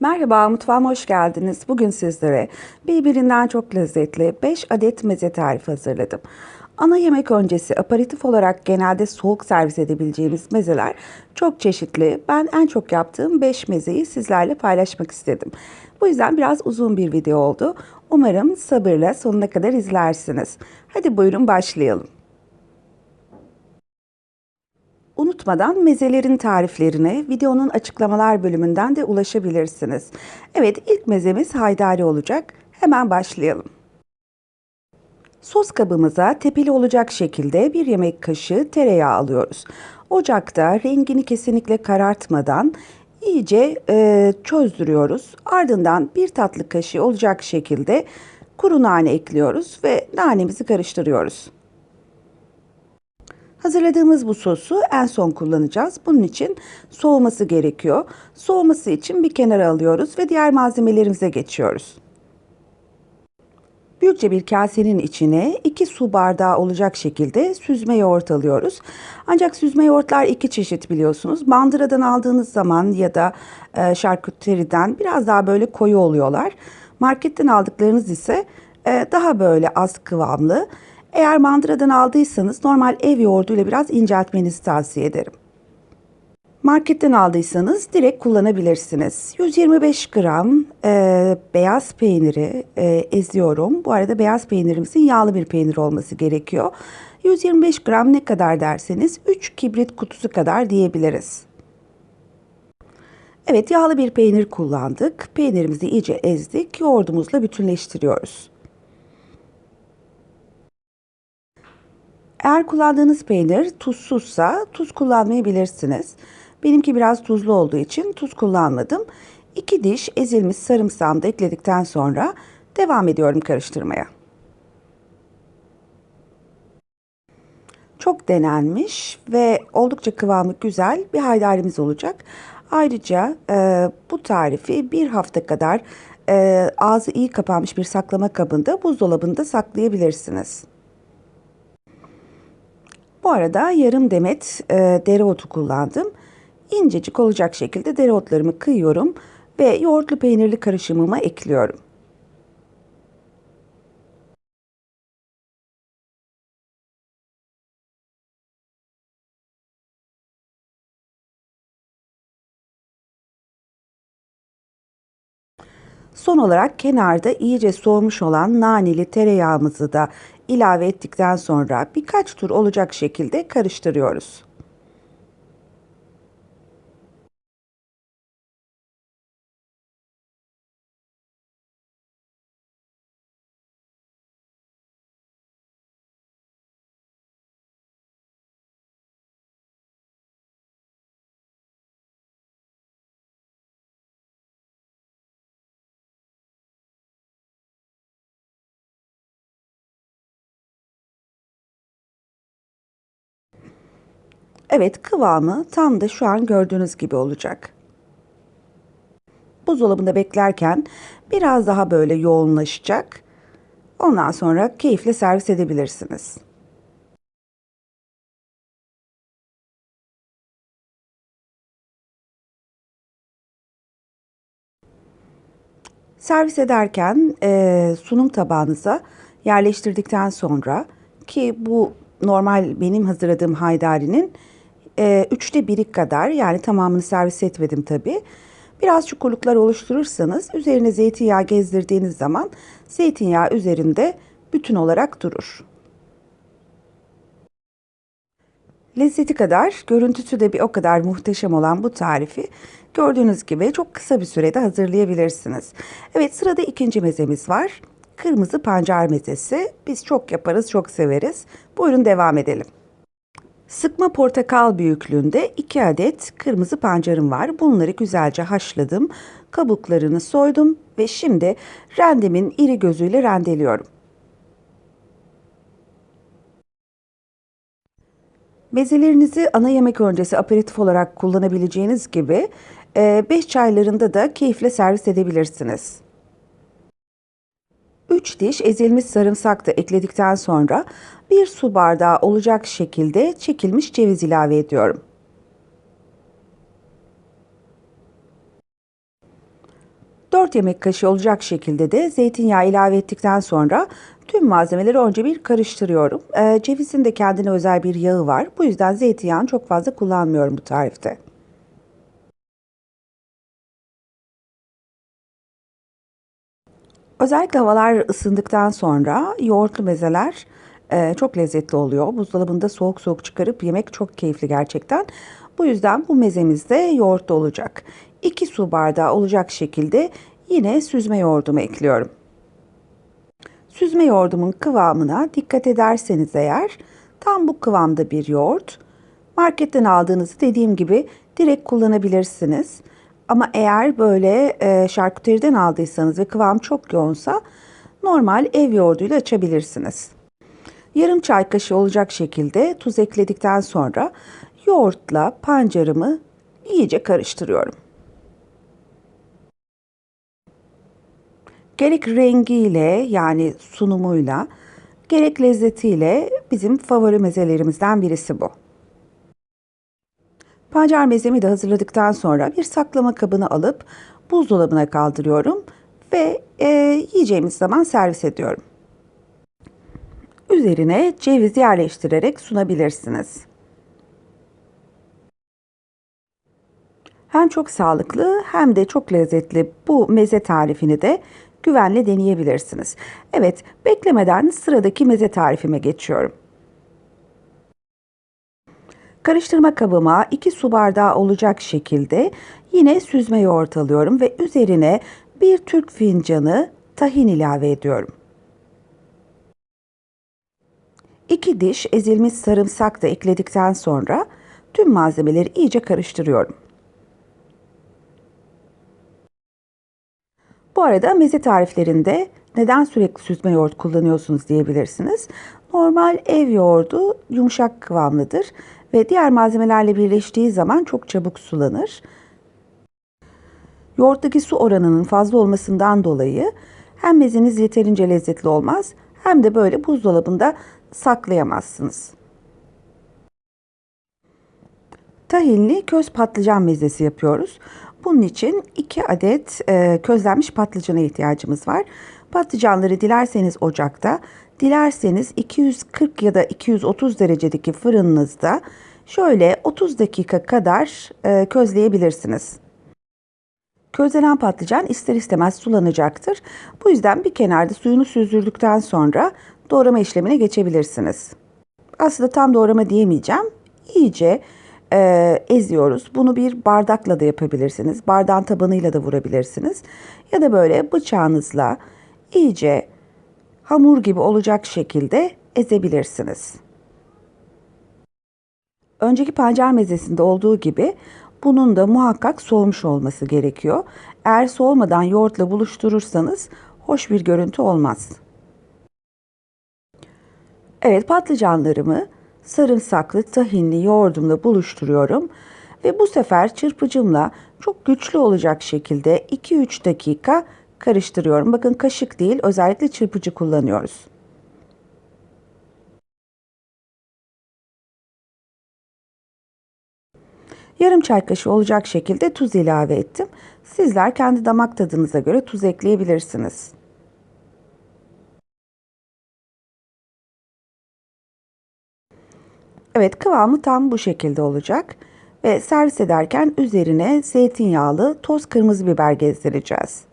Merhaba, mutfağıma hoş geldiniz. Bugün sizlere birbirinden çok lezzetli 5 adet meze tarifi hazırladım. Ana yemek öncesi aperatif olarak genelde soğuk servis edebileceğimiz mezeler çok çeşitli. Ben en çok yaptığım 5 mezeyi sizlerle paylaşmak istedim. Bu yüzden biraz uzun bir video oldu. Umarım sabırla sonuna kadar izlersiniz. Hadi buyurun başlayalım. Unutmadan mezelerin tariflerine videonun açıklamalar bölümünden de ulaşabilirsiniz. Evet ilk mezemiz haydari olacak. Hemen başlayalım. Sos kabımıza tepeli olacak şekilde bir yemek kaşığı tereyağı alıyoruz. Ocakta rengini kesinlikle karartmadan iyice e, çözdürüyoruz. Ardından bir tatlı kaşığı olacak şekilde kuru nane ekliyoruz ve nanemizi karıştırıyoruz. Hazırladığımız bu sosu en son kullanacağız. Bunun için soğuması gerekiyor. Soğuması için bir kenara alıyoruz ve diğer malzemelerimize geçiyoruz. Büyükçe bir kasenin içine 2 su bardağı olacak şekilde süzme yoğurt alıyoruz. Ancak süzme yoğurtlar iki çeşit biliyorsunuz. Bandıradan aldığınız zaman ya da e, şarküteriden biraz daha böyle koyu oluyorlar. Marketten aldıklarınız ise e, daha böyle az kıvamlı. Eğer mandıradan aldıysanız normal ev yoğurduyla biraz inceltmenizi tavsiye ederim. Marketten aldıysanız direkt kullanabilirsiniz. 125 gram e, beyaz peyniri e, eziyorum. Bu arada beyaz peynirimizin yağlı bir peynir olması gerekiyor. 125 gram ne kadar derseniz 3 kibrit kutusu kadar diyebiliriz. Evet yağlı bir peynir kullandık. Peynirimizi iyice ezdik. Yoğurdumuzla bütünleştiriyoruz. Eğer kullandığınız peynir tuzsuzsa tuz kullanmayabilirsiniz. Benimki biraz tuzlu olduğu için tuz kullanmadım. 2 diş ezilmiş sarımsağımı da ekledikten sonra devam ediyorum karıştırmaya. Çok denenmiş ve oldukça kıvamı güzel bir haydarimiz olacak. Ayrıca e, bu tarifi bir hafta kadar e, ağzı iyi kapanmış bir saklama kabında buzdolabında saklayabilirsiniz. Bu arada yarım demet e, dereotu kullandım. İncecik olacak şekilde dereotlarımı kıyıyorum ve yoğurtlu peynirli karışımıma ekliyorum. Son olarak kenarda iyice soğumuş olan naneli tereyağımızı da ilave ettikten sonra birkaç tur olacak şekilde karıştırıyoruz. Evet kıvamı tam da şu an gördüğünüz gibi olacak. Buzdolabında beklerken biraz daha böyle yoğunlaşacak. Ondan sonra keyifle servis edebilirsiniz. Servis ederken e, sunum tabağınıza yerleştirdikten sonra ki bu normal benim hazırladığım haydarinin e, üçte biri kadar yani tamamını servis etmedim tabii. Biraz çukurluklar oluşturursanız üzerine zeytinyağı gezdirdiğiniz zaman zeytinyağı üzerinde bütün olarak durur. Lezzeti kadar, görüntüsü de bir o kadar muhteşem olan bu tarifi gördüğünüz gibi çok kısa bir sürede hazırlayabilirsiniz. Evet sırada ikinci mezemiz var. Kırmızı pancar mezesi. Biz çok yaparız, çok severiz. Buyurun devam edelim. Sıkma portakal büyüklüğünde 2 adet kırmızı pancarım var. Bunları güzelce haşladım. Kabuklarını soydum ve şimdi rendemin iri gözüyle rendeliyorum. Bezelerinizi ana yemek öncesi aperatif olarak kullanabileceğiniz gibi 5 çaylarında da keyifle servis edebilirsiniz. 3 diş ezilmiş sarımsak da ekledikten sonra 1 su bardağı olacak şekilde çekilmiş ceviz ilave ediyorum. 4 yemek kaşığı olacak şekilde de zeytinyağı ilave ettikten sonra tüm malzemeleri önce bir karıştırıyorum. Ee, cevizin de kendine özel bir yağı var. Bu yüzden zeytinyağını çok fazla kullanmıyorum bu tarifte. Özellikle havalar ısındıktan sonra yoğurtlu mezeler e, çok lezzetli oluyor. Buzdolabında soğuk soğuk çıkarıp yemek çok keyifli gerçekten. Bu yüzden bu mezemiz de yoğurtlu olacak. 2 su bardağı olacak şekilde yine süzme yoğurdumu ekliyorum. Süzme yoğurdumun kıvamına dikkat ederseniz eğer tam bu kıvamda bir yoğurt. Marketten aldığınızı dediğim gibi direkt kullanabilirsiniz. Ama eğer böyle e, şarküteriden aldıysanız ve kıvam çok yoğunsa normal ev yoğurduyla açabilirsiniz. Yarım çay kaşığı olacak şekilde tuz ekledikten sonra yoğurtla pancarımı iyice karıştırıyorum. Gerek rengiyle yani sunumuyla gerek lezzetiyle bizim favori mezelerimizden birisi bu. Pancar mezemi de hazırladıktan sonra bir saklama kabını alıp buzdolabına kaldırıyorum ve e, yiyeceğimiz zaman servis ediyorum. Üzerine ceviz yerleştirerek sunabilirsiniz. Hem çok sağlıklı hem de çok lezzetli bu meze tarifini de güvenle deneyebilirsiniz. Evet, beklemeden sıradaki meze tarifime geçiyorum. Karıştırma kabıma 2 su bardağı olacak şekilde yine süzme yoğurt alıyorum ve üzerine bir Türk fincanı tahin ilave ediyorum. 2 diş ezilmiş sarımsak da ekledikten sonra tüm malzemeleri iyice karıştırıyorum. Bu arada meze tariflerinde neden sürekli süzme yoğurt kullanıyorsunuz diyebilirsiniz. Normal ev yoğurdu yumuşak kıvamlıdır ve diğer malzemelerle birleştiği zaman çok çabuk sulanır. Yoğurttaki su oranının fazla olmasından dolayı hem mezeniz yeterince lezzetli olmaz hem de böyle buzdolabında saklayamazsınız. Tahinli köz patlıcan mezesi yapıyoruz. Bunun için 2 adet e, közlenmiş patlıcana ihtiyacımız var. Patlıcanları dilerseniz ocakta, dilerseniz 240 ya da 230 derecedeki fırınınızda şöyle 30 dakika kadar e, közleyebilirsiniz. Közlenen patlıcan ister istemez sulanacaktır. Bu yüzden bir kenarda suyunu süzdürdükten sonra doğrama işlemine geçebilirsiniz. Aslında tam doğrama diyemeyeceğim. İyice e, eziyoruz. Bunu bir bardakla da yapabilirsiniz. Bardağın tabanıyla da vurabilirsiniz. Ya da böyle bıçağınızla iyice hamur gibi olacak şekilde ezebilirsiniz. Önceki pancar mezesinde olduğu gibi bunun da muhakkak soğumuş olması gerekiyor. Eğer soğumadan yoğurtla buluşturursanız hoş bir görüntü olmaz. Evet patlıcanlarımı sarımsaklı tahinli yoğurdumla buluşturuyorum ve bu sefer çırpıcımla çok güçlü olacak şekilde 2-3 dakika karıştırıyorum. Bakın kaşık değil özellikle çırpıcı kullanıyoruz. Yarım çay kaşığı olacak şekilde tuz ilave ettim. Sizler kendi damak tadınıza göre tuz ekleyebilirsiniz. Evet kıvamı tam bu şekilde olacak. Ve servis ederken üzerine zeytinyağlı toz kırmızı biber gezdireceğiz.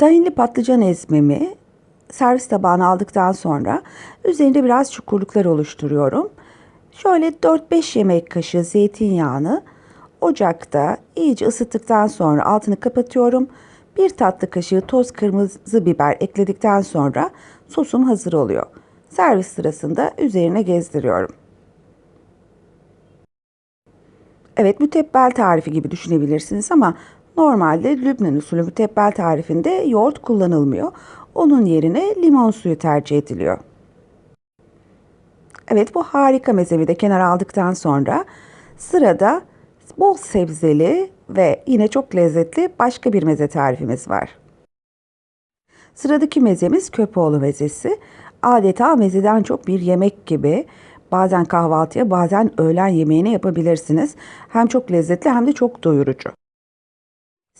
Tahinli patlıcan ezmemi servis tabağına aldıktan sonra üzerinde biraz çukurluklar oluşturuyorum. Şöyle 4-5 yemek kaşığı zeytinyağını ocakta iyice ısıttıktan sonra altını kapatıyorum. Bir tatlı kaşığı toz kırmızı biber ekledikten sonra sosum hazır oluyor. Servis sırasında üzerine gezdiriyorum. Evet mütebbel tarifi gibi düşünebilirsiniz ama normalde Lübnan usulü mütebbel tarifinde yoğurt kullanılmıyor. Onun yerine limon suyu tercih ediliyor. Evet bu harika mezevi de kenara aldıktan sonra sırada bol sebzeli ve yine çok lezzetli başka bir meze tarifimiz var. Sıradaki mezemiz köpoğlu mezesi. Adeta mezeden çok bir yemek gibi bazen kahvaltıya bazen öğlen yemeğine yapabilirsiniz. Hem çok lezzetli hem de çok doyurucu.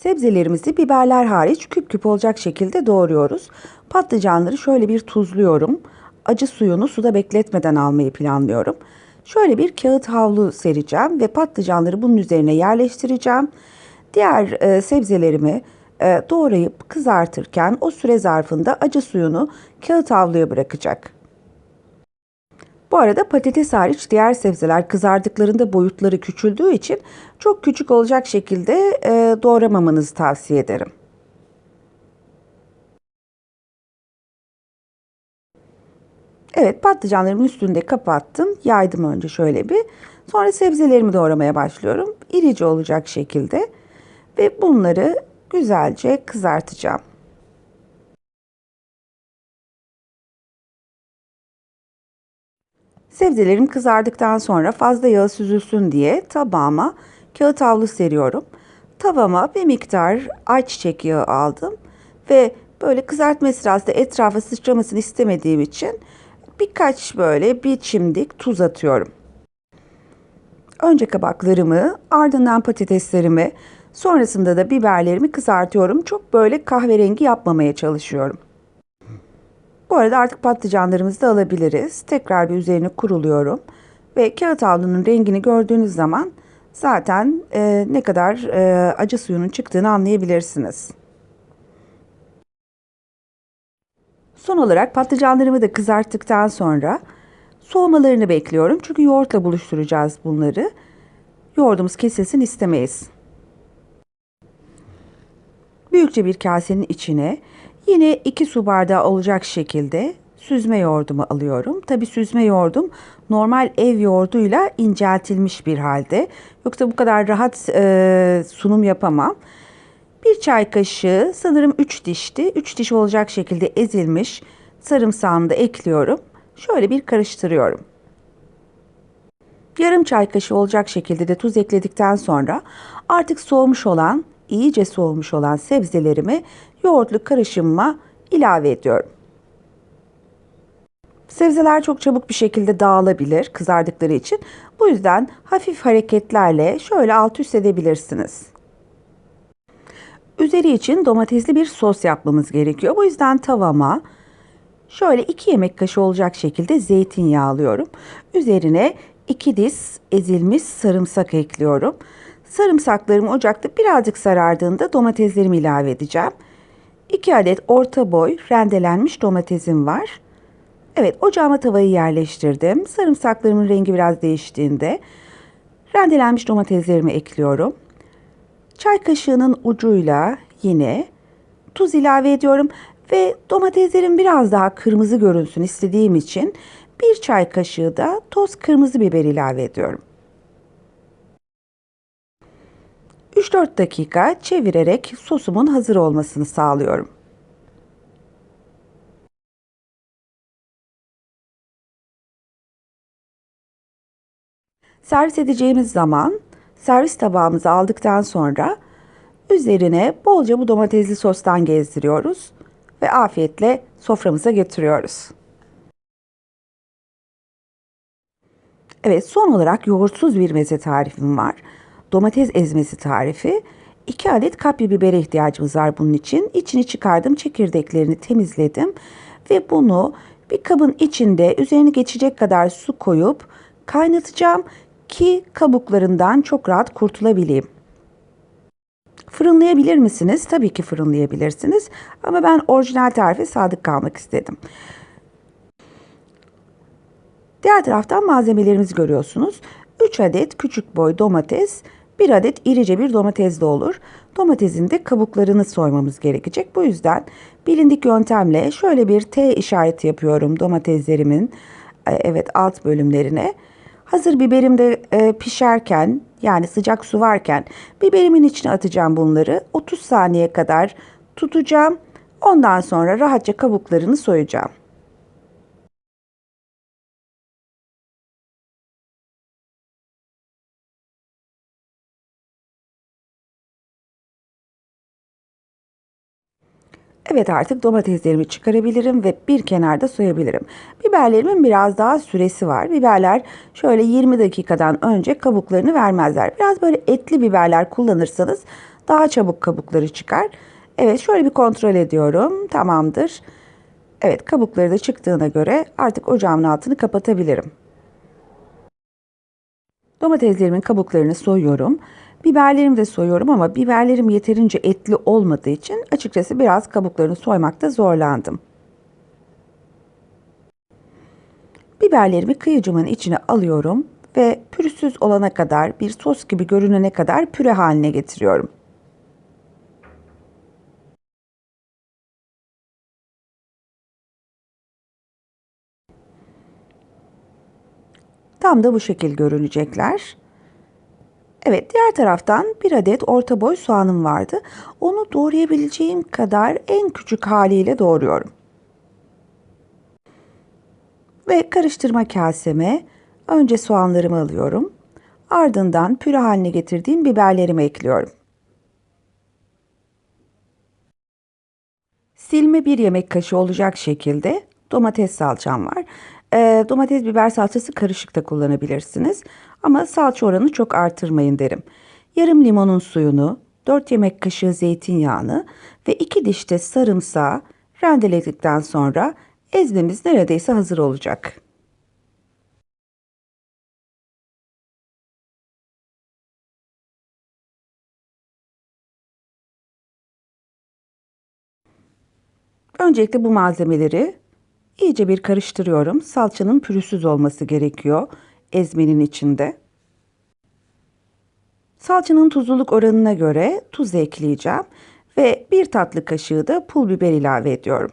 Sebzelerimizi biberler hariç küp küp olacak şekilde doğruyoruz. Patlıcanları şöyle bir tuzluyorum. Acı suyunu suda bekletmeden almayı planlıyorum. Şöyle bir kağıt havlu sereceğim ve patlıcanları bunun üzerine yerleştireceğim. Diğer e, sebzelerimi e, doğrayıp kızartırken o süre zarfında acı suyunu kağıt havluya bırakacak. Bu arada patates hariç diğer sebzeler kızardıklarında boyutları küçüldüğü için çok küçük olacak şekilde e, doğramamanızı tavsiye ederim. Evet patlıcanlarımın üstünde kapattım. Yaydım önce şöyle bir. Sonra sebzelerimi doğramaya başlıyorum. İrice olacak şekilde. Ve bunları güzelce kızartacağım. Sebzelerim kızardıktan sonra fazla yağ süzülsün diye tabağıma kağıt havlu seriyorum. Tavama bir miktar ayçiçek yağı aldım ve böyle kızartma sırasında etrafa sıçramasını istemediğim için birkaç böyle bir çimdik tuz atıyorum. Önce kabaklarımı, ardından patateslerimi, sonrasında da biberlerimi kızartıyorum. Çok böyle kahverengi yapmamaya çalışıyorum. Bu arada artık patlıcanlarımızı da alabiliriz. Tekrar bir üzerine kuruluyorum. Ve kağıt havlunun rengini gördüğünüz zaman zaten e, ne kadar e, acı suyunun çıktığını anlayabilirsiniz. Son olarak patlıcanlarımı da kızarttıktan sonra soğumalarını bekliyorum. Çünkü yoğurtla buluşturacağız bunları. Yoğurdumuz kesilsin istemeyiz. Büyükçe bir kasenin içine Yine 2 su bardağı olacak şekilde süzme yoğurdumu alıyorum. Tabi süzme yoğurdum normal ev yoğurduyla inceltilmiş bir halde. Yoksa bu kadar rahat e, sunum yapamam. Bir çay kaşığı sanırım 3 dişti. 3 diş olacak şekilde ezilmiş sarımsağımı da ekliyorum. Şöyle bir karıştırıyorum. Yarım çay kaşığı olacak şekilde de tuz ekledikten sonra artık soğumuş olan iyice soğumuş olan sebzelerimi yoğurtlu karışımıma ilave ediyorum. Sebzeler çok çabuk bir şekilde dağılabilir kızardıkları için. Bu yüzden hafif hareketlerle şöyle alt üst edebilirsiniz. Üzeri için domatesli bir sos yapmamız gerekiyor. Bu yüzden tavama şöyle 2 yemek kaşığı olacak şekilde zeytinyağı alıyorum. Üzerine 2 diş ezilmiş sarımsak ekliyorum. Sarımsaklarım ocakta birazcık sarardığında domateslerimi ilave edeceğim. 2 adet orta boy rendelenmiş domatesim var. Evet ocağıma tavayı yerleştirdim. Sarımsaklarımın rengi biraz değiştiğinde rendelenmiş domateslerimi ekliyorum. Çay kaşığının ucuyla yine tuz ilave ediyorum ve domateslerim biraz daha kırmızı görünsün istediğim için bir çay kaşığı da toz kırmızı biber ilave ediyorum. 3-4 dakika çevirerek sosumun hazır olmasını sağlıyorum. Servis edeceğimiz zaman servis tabağımızı aldıktan sonra üzerine bolca bu domatesli sostan gezdiriyoruz ve afiyetle soframıza getiriyoruz. Evet son olarak yoğurtsuz bir meze tarifim var domates ezmesi tarifi. 2 adet kapya bibere ihtiyacımız var bunun için. İçini çıkardım, çekirdeklerini temizledim ve bunu bir kabın içinde üzerine geçecek kadar su koyup kaynatacağım ki kabuklarından çok rahat kurtulabileyim. Fırınlayabilir misiniz? Tabii ki fırınlayabilirsiniz. Ama ben orijinal tarife sadık kalmak istedim. Diğer taraftan malzemelerimizi görüyorsunuz. 3 adet küçük boy domates, bir adet irice bir domates de olur. Domatesin de kabuklarını soymamız gerekecek. Bu yüzden bilindik yöntemle şöyle bir T işareti yapıyorum domateslerimin e, evet alt bölümlerine. Hazır biberim de e, pişerken yani sıcak su varken biberimin içine atacağım bunları. 30 saniye kadar tutacağım. Ondan sonra rahatça kabuklarını soyacağım. Evet artık domateslerimi çıkarabilirim ve bir kenarda soyabilirim. Biberlerimin biraz daha süresi var. Biberler şöyle 20 dakikadan önce kabuklarını vermezler. Biraz böyle etli biberler kullanırsanız daha çabuk kabukları çıkar. Evet şöyle bir kontrol ediyorum. Tamamdır. Evet kabukları da çıktığına göre artık ocağımın altını kapatabilirim. Domateslerimin kabuklarını soyuyorum. Biberlerimi de soyuyorum ama biberlerim yeterince etli olmadığı için açıkçası biraz kabuklarını soymakta zorlandım. Biberlerimi kıyıcımın içine alıyorum ve pürüzsüz olana kadar bir sos gibi görünene kadar püre haline getiriyorum. Tam da bu şekil görünecekler. Evet diğer taraftan bir adet orta boy soğanım vardı. Onu doğrayabileceğim kadar en küçük haliyle doğruyorum. Ve karıştırma kaseme önce soğanlarımı alıyorum. Ardından püre haline getirdiğim biberlerimi ekliyorum. Silme bir yemek kaşığı olacak şekilde domates salçam var. E, domates biber salçası karışık da kullanabilirsiniz. Ama salça oranı çok artırmayın derim. Yarım limonun suyunu, 4 yemek kaşığı zeytinyağını ve 2 diş de sarımsağı rendeledikten sonra ezmemiz neredeyse hazır olacak. Öncelikle bu malzemeleri iyice bir karıştırıyorum. Salçanın pürüzsüz olması gerekiyor ezmenin içinde. Salçanın tuzluluk oranına göre tuz ekleyeceğim ve bir tatlı kaşığı da pul biber ilave ediyorum.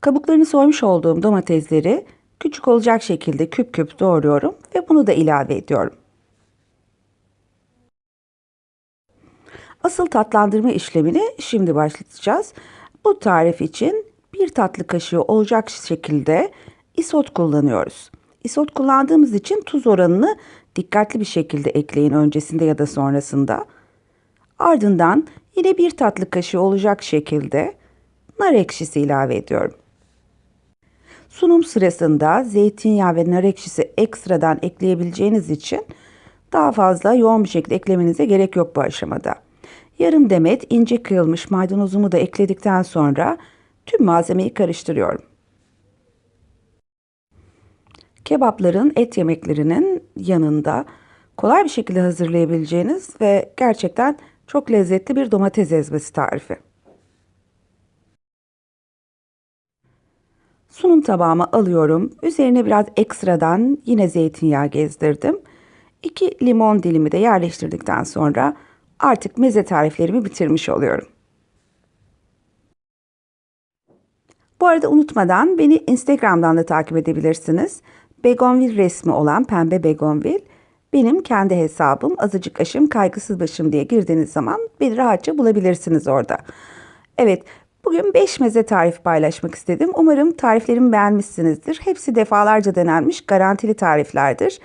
Kabuklarını soymuş olduğum domatesleri küçük olacak şekilde küp küp doğruyorum ve bunu da ilave ediyorum. Asıl tatlandırma işlemini şimdi başlatacağız. Bu tarif için bir tatlı kaşığı olacak şekilde isot kullanıyoruz. Isot kullandığımız için tuz oranını dikkatli bir şekilde ekleyin öncesinde ya da sonrasında. Ardından yine bir tatlı kaşığı olacak şekilde nar ekşisi ilave ediyorum. Sunum sırasında zeytinyağı ve nar ekşisi ekstradan ekleyebileceğiniz için daha fazla yoğun bir şekilde eklemenize gerek yok bu aşamada. Yarım demet ince kıyılmış maydanozumu da ekledikten sonra tüm malzemeyi karıştırıyorum. Kebapların, et yemeklerinin yanında kolay bir şekilde hazırlayabileceğiniz ve gerçekten çok lezzetli bir domates ezmesi tarifi. Sunum tabağıma alıyorum. Üzerine biraz ekstradan yine zeytinyağı gezdirdim. 2 limon dilimi de yerleştirdikten sonra artık meze tariflerimi bitirmiş oluyorum. Bu arada unutmadan beni Instagram'dan da takip edebilirsiniz. Begonvil resmi olan Pembe Begonvil benim kendi hesabım azıcık aşım kaygısız başım diye girdiğiniz zaman beni rahatça bulabilirsiniz orada. Evet bugün 5 meze tarifi paylaşmak istedim. Umarım tariflerimi beğenmişsinizdir. Hepsi defalarca denenmiş garantili tariflerdir.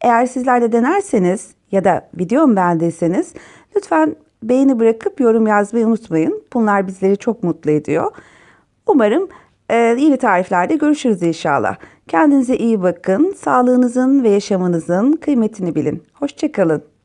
Eğer sizler de denerseniz ya da videomu beğendiyseniz lütfen beğeni bırakıp yorum yazmayı unutmayın. Bunlar bizleri çok mutlu ediyor. Umarım e, yeni tariflerde görüşürüz inşallah. Kendinize iyi bakın. Sağlığınızın ve yaşamınızın kıymetini bilin. Hoşçakalın.